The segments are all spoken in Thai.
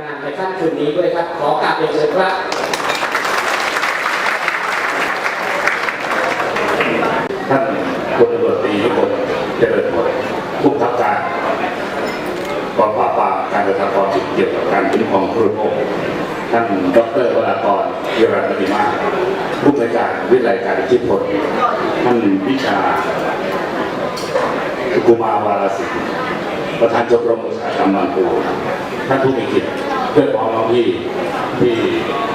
งานในค่ำคืนนี้ด้วยครับ ขอกราบเรียนเชิญครับท่านพลตำรวจตรีนิพนเจริญผลผู้บังคับการกองปราบปรามการกระทำความผิดเกี่ยวกับการคุ้มครองผู้บริโภคท่านดรวรากรเยรันติมาผู้บริการวิทยาการอิทธิพลท่านวิชาสุกุมาวาลสิทธิ์ประธานชมรมอุตสาหกรรมบางปูท่านผู้มีเกียรติ เพื่อนพ้องน้องพี่ที่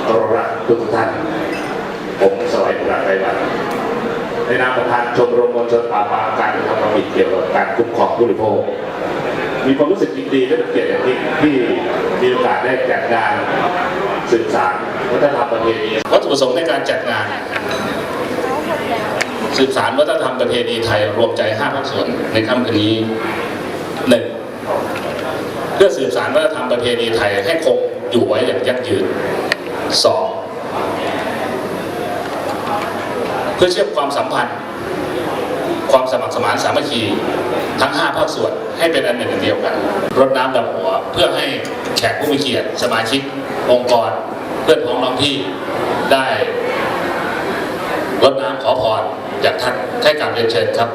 เคารพรักทุกท่าน ผมสวัยประไรวันในนามประธานชมรมมวลชนปราปราการระทำความผิดเกี่ยวกับการคุ้มครองผู้บริโภคมีความรู้สึกยินดีและเป็นเกียรติอย่างยิ่งที่มีโอกาสได้จัดงานสื่อสารวัฒนธรรมประเพณีวัตถุประสงค์ในการจัดงานสืบสารวัฒนธรรมประเพณีไทยรวมใจ 5 ภาคส่วนในค่ำคืนนี้หนึ่ง พื่อสืบสารวัฒนธรรมประเพณีไทยให้คงอยู่ไว้อย่างยั่งยืนสองเพื่อเชื่อมความสัมพันธ์ ความสมัครสมานสามัคคีทั้ง 5 ภาคส่วนให้เป็นอันหนึ่งอันเดียวกัน รดน้ำดำหัวเพื่อให้แขกผู้มีเกียรติสมาชิก องค์กร เพื่อนพ้องน้องพี่ได้รดน้ำขอพรจากท่านให้การเรียนเชิญครับ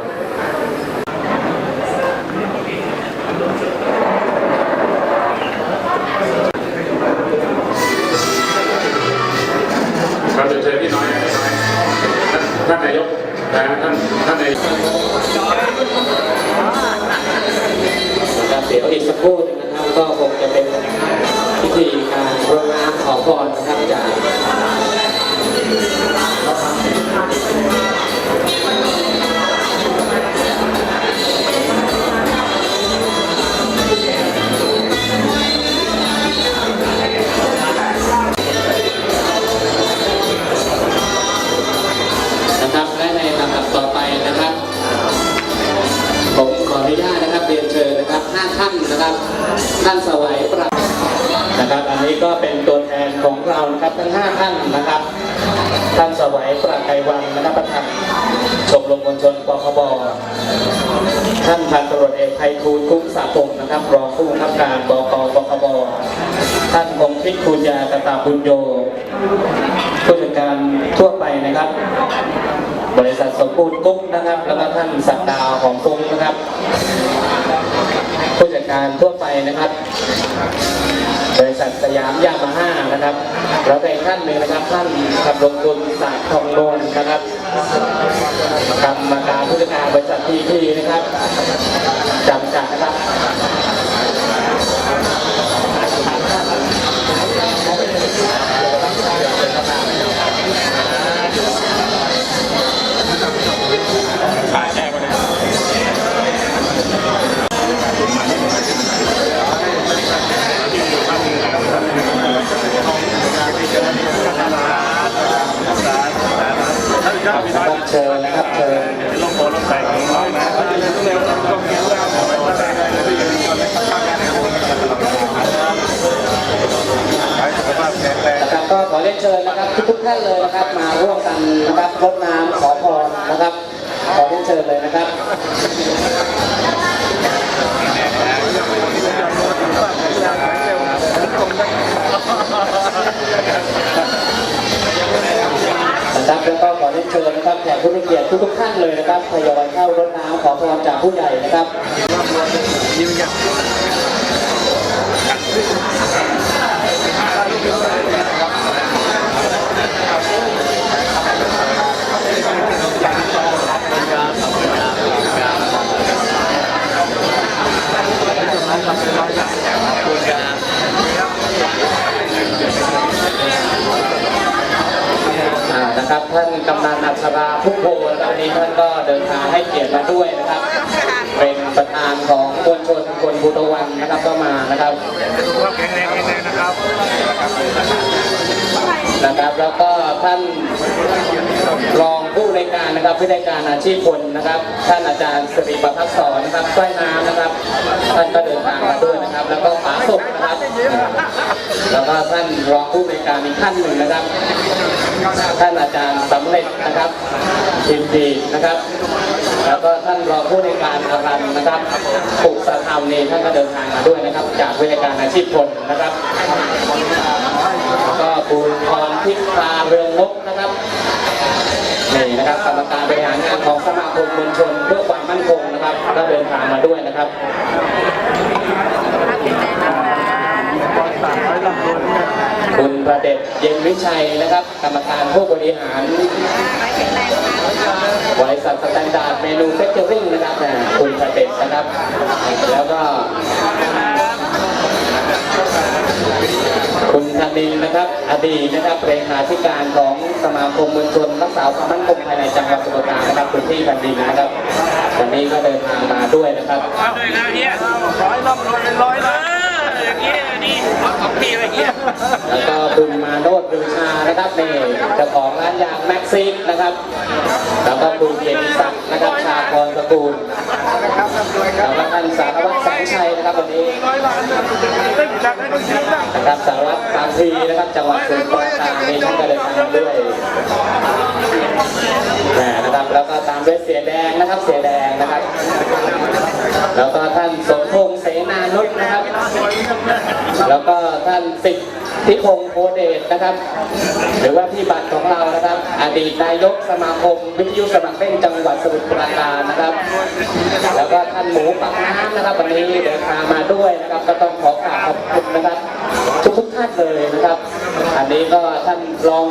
ายกนะาบุญโยผู้จัดการทั่วไปนะครับ บริษัทสมบูรณ์กุ๊กนะครับ แล้วก็ท่านสักดาวของกุ๊กนะครับ ผู้จัดการทั่วไปนะครับ บริษัทสยามยามาฮ่านะครับแล้วก็อีกท่านหนึ่งนะครับท่านขับลงทุนศาสตร์ทองนวลนะครับกรรมการผู้จัดการบริษัททีพีนะครับจำกัดนะครับ ครับเชิญนะครับเชิญลงโพลงใส่นะครับก็ขอเรียนเชิญนะครับทุกๆท่านเลยนะครับมาร่วมกันนะครับรดน้ำขอพรนะครับ ขอเรียนเชิญเลยนะครับ นะครับแล้วก็ขอเรียนเชิญนะครับแขกผู้มีเกียรติทุกๆท่านเลยนะครับทยอยเข้ารดน้ำขอพรจากผู้ใหญ่นะครับอ่านะครับ ท่านกำนันอัชราพุกโพนะครับวันนี้ท่านก็เดินทางให้เกียรติมาด้วยนะครับ เป็นประธานของมวลชนคนบุตวันนะครับก็มานะครับแข็งแรงแข็งแรงนะครับ นะครับ แล้วก็ท่านรองผู้ในการนะครับผู้ในการอาชีพคนนะครับ ท่านอาจารย์สิริประพัฒสอนนะครับใต้น้ำนะครับ ท่านก็เดินทางมาด้วยนะครับ แล้วก็ป๋าสุขนะครับ แล้วก็ท่านรองผู้ในการอีกท่านหนึ่งนะครับ ท่านอาจารย์สำเร็จนะครับทิมดีนะครับแล้วก็ท่านรองผู้ในการอารันนะครับปุกสธรรมนี่ท่านก็เดินทางมาด้วยนะครับ จากวิทยาการอาชีพคนนะครับก็คุณพร ทิพย์าเรืองงกนะครับนี่นะครับกรรมการบริหารงานของสมาคมมวลชนเพื่อความมั่นคงนะครับก็เดินทางมาด้วยนะครับคุณประเด็จเย็นวิชัยนะครับ กรรมการผู้บริหารบริษัทสแตนดาร์ดเมนูเฟคเจอริ่งนะครับคุณประเด็จนะครับ แล้วก็ ณธนินนะครับ อดีตนะครับเลขาธิการของสมาคมมวลชนรักษาความมั่นคงภายในจังหวัดสมุทรปราการนะครับคุณที่แผ่นดินนะครับวันนี้ก็เดินทางมาด้วยนะครับเอาเลยนะเฮียร้อยร่ำรวยเป็นร้อยล้านอย่างเงี้ยนี่รถของพี่อะไรเงี้ยแล้วก็คุณมาโนดลือชานะครับนี่เจ้าของร้านยางแม็กซิสนะครับแล้วก็คุณเกียรติศักดิ์นะครับชาพรตระกูลแล้วก็ท่านสารวัตรแสงชัยนะครับวันนี้ร้อยล้านตึ้งจัดให้คนจีนบ้างนะครับสารวัตร ทีนะครับจังหวัดสุพรรณบุรีท่านก็เดินทางมด้วยนะครับแล้วก็ตามด้วยเสียแดงนะครับเสียแดงนะครับ แล้วก็ท่านสมพงษ์เสนานุษย์นะครับ แล้วก็ท่านสิทธิพงโพเดชนะครับ หรือว่าพี่บัตรของเรานะครับ อดีตนายกสมาคม วิทยุสมัครเล่นจังหวัดสมุทรปราการนะครับ แล้วก็ท่านหมูปักน้ำนะครับ วันนี้เดินทางมาด้วยนะครับ ก็ต้องขอกราบขอบคุณนะครับ ทุกทุกท่านเลยนะครับ อันนี้ก็ท่านรอง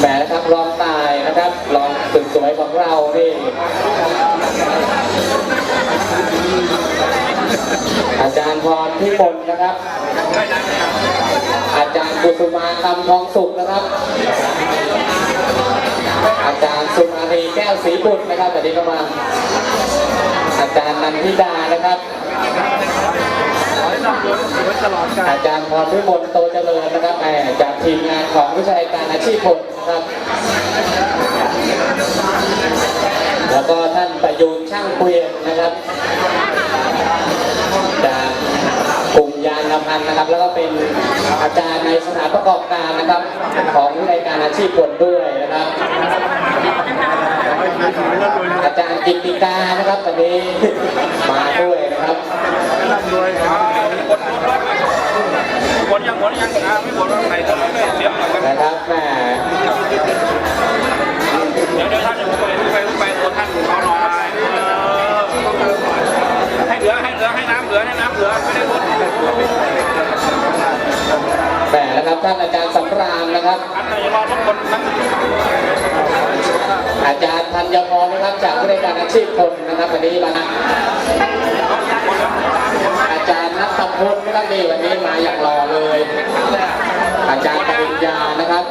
แหมนะครับรองตายนะครับรองสุดสวยของเรานี่ จารย์พรพิมลนะครับ อาจารย์กุสุมาคำทองสุขนะครับ อาจารย์สุมารีแก้วศรีบุตรนะครับวันนี้ก็มาอาจารย์นันทิดานะครับอาจารย์พรพิมลโตเจริญนะครับแหมจากทีมงานของวิชาการอาชีพพลนะครับ แล้วก็ท่านประยูนช่างเกวียนนะครับจาก กลุ่มยานพันธ์นะครับ แล้วก็เป็นอาจารย์ในสถานประกอบการนะครับ ของรายการอาชีพคนด้วยนะครับ อาจารย์กิตติกานะครับตอนนี้มาด้วยนะครับร่ำรวยหมดยังหมดยังนะไม่หมดวไหนก็ไม่ไหน่ นะครับท่านอาจารย์สำราญนะครับอันไหนจะรอทุกคนนั่งอาจารย์ธัญพรนะครับจากรายการอาชีพคนนะครับวันนี้มาอาจารย์นัทพลนะครับนี่วันนี้มาอย่างรอเลย อาจารย์ปริญญานะครับ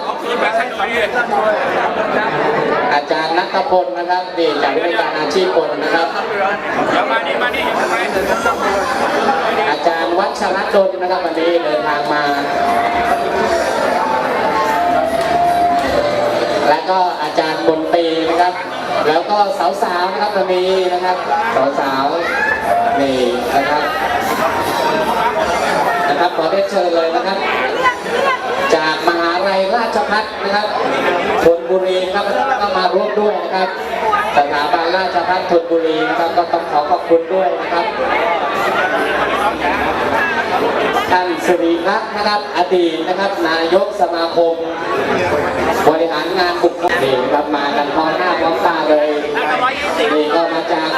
อาจารย์นัทพลนะครับนี่จากรายการอาชีพคนนะครับมานี่มานี่อาจารย์วัชรดลนะครับวันนี้เดินทางมา และก็อาจารย์บนตีนะครับ แล้วก็สาวๆนะครับวันนี้นะครับสาวๆนี่นะครับ นะครับขอได้เชิญเลยนะครับ จากมหาลัยราชภัฏนะครับธนบุรีนะครับก็มาร่วมด้วยนะครับสถาบันราชภัฏธนบุรีนะครับก็ต้องขอขอบคุณด้วยนะครับ ท่านสิริรัตน์นะครับอดีตนะครับ นายกสมาคม บริหารงานบุคคลนี่นะครับมากันพร้อมหน้าพร้อมตาเลยนี่ก็มาจาก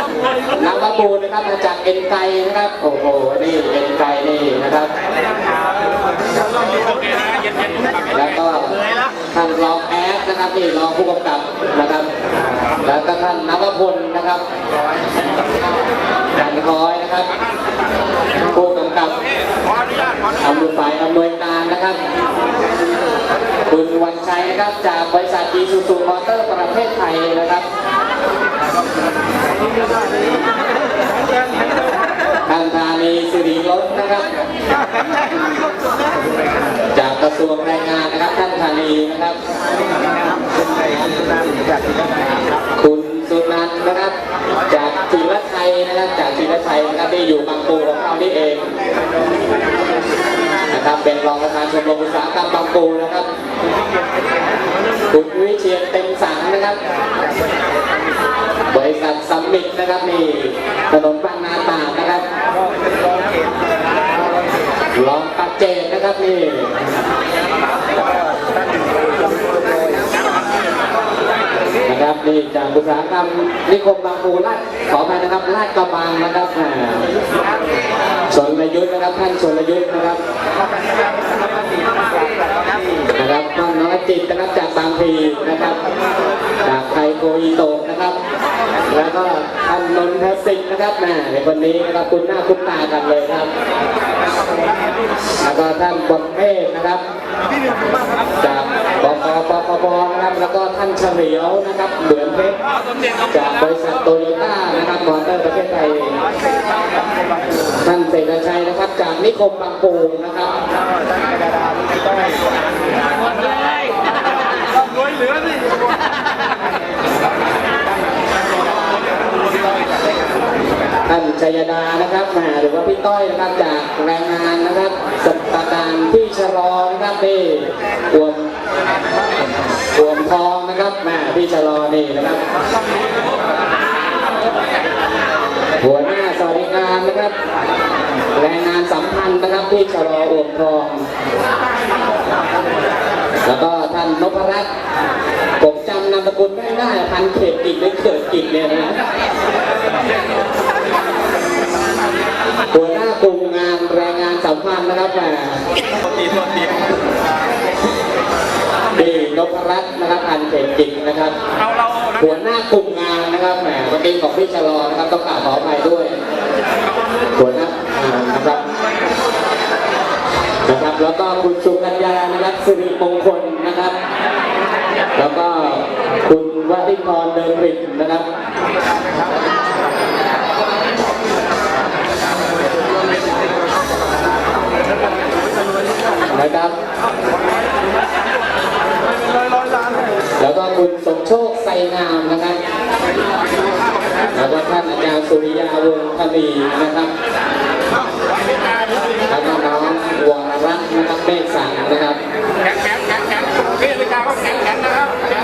นักวบูรณ์นะครับมาจากเอ็นไกนะครับโอ้โหนี่เอ็นไกนี่นะครับแล้วก็ท่านรองแอดนะครับนี่รองผู้กำกับนะครับ แล้วก็ท่านนวพลนะครับดันคอยนะครับผู้กำกับ ขออนุญาตขออนุญาตอำนวยฝ่ายอำนวยการนะครับ คุณวันชัยนะครับจากบริษัทอีซูซูมอเตอร์ประเทศไทยนะครับท่านธานีสิริรสนะครับ จากกระทรวงแรงงานนะครับท่านธานีนะครับ คุณสุนันท์นะครับ จากศิลไทยนะครับ จากศิลไทยนะครับที่อยู่บางปูของเรานี่เอง นะครับ เป็นรองประธานชมรมอุตสาหกรรมบางปูนะครับ คุณวิเชียนเต็มสังนะครับ บริษัทซัมมิตนะครับนี่ถนนบางนาตราดนะครับรองปัจเจกนะครับนี่ นี่จากอุตสาหกรรมนิคมบางปูลาดขอไปนะครับลาดกระบังนะครับอ่าชนลยุทธ์นะครับท่านชนลยุทธ์นะครับนะครับ จิตนะครับจากบางพีนะครับ จากไทยโกอิโตะนะครับ แล้วก็ท่านนนทสิทธิ์นะครับแม่ในคนนี้นะครับคุณหน้าคุณตากันเลยครับแล้วก็ท่านบดเมฆนะครับจากปปปปปนะครับแล้วก็ท่านเฉลียวนะครับเหมือนเพชรจากบริษัทโตโยต้านะครับมอเตอร์ประเทศไทยท่านเสกชัยนะครับจากนิคมบางปูนะครับหมดเล ยเหลือสิท่านชัยดานะครับแหมหรือว่าพี่ต้อยนะครับจากแรงงานนะครับสัปดาห์ที่ชะลอนะครับนี่อวมอวมทองนะครับแหมพี่ชะลอนี่นะครับหัวหน้าสวัสดิการนะครับ แรงงานสัมพันธ์นะครับที่ชะลออวมทอง แล้วก็ท่านนพรัตน์ผมจำนามสกุลไม่ได้พันเขตกิจหรือเกิดกิจเนี่ยนะหัวหน้ากลุ่มงานแรงงานสัมพันธ์นะครับแหมตีตัวตีดีนพรัตน์นะครับพันเขตกิจนะครับเอาเราหัวหน้ากลุ่มงานนะครับแหมเมื่อกี้ของพี่ชะลอนะครับต้องกราบขออภัยด้วย หัวหน้างานนะครับ นะครับ แล้วก็คุณสุกัญญานะครับสิริมงคลนะครับ แล้วก็คุณวริพรเดินรินนะครับนะครับร้อยร้อยล้านแล้วก็คุณสมโชคไซงามนะครับ แล้วก็ท่านอาจารย์สุริยาวงศ์คณีนะครับแล้วก็น้องวรรัตน์นะครับเมฆสังนะครับแข็งแข็งแข็งแข็งพี่นาฬิกาก็แข็งแข็งนะครับแข็ง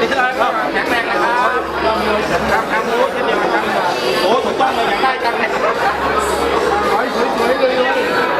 นี่อะไรครับแข็งแรงนะครับครับครับโอ้เช่นเดียวกันครับโอ้ถูกต้องเลยอยากได้กันเลยสวยสวยสวยเลย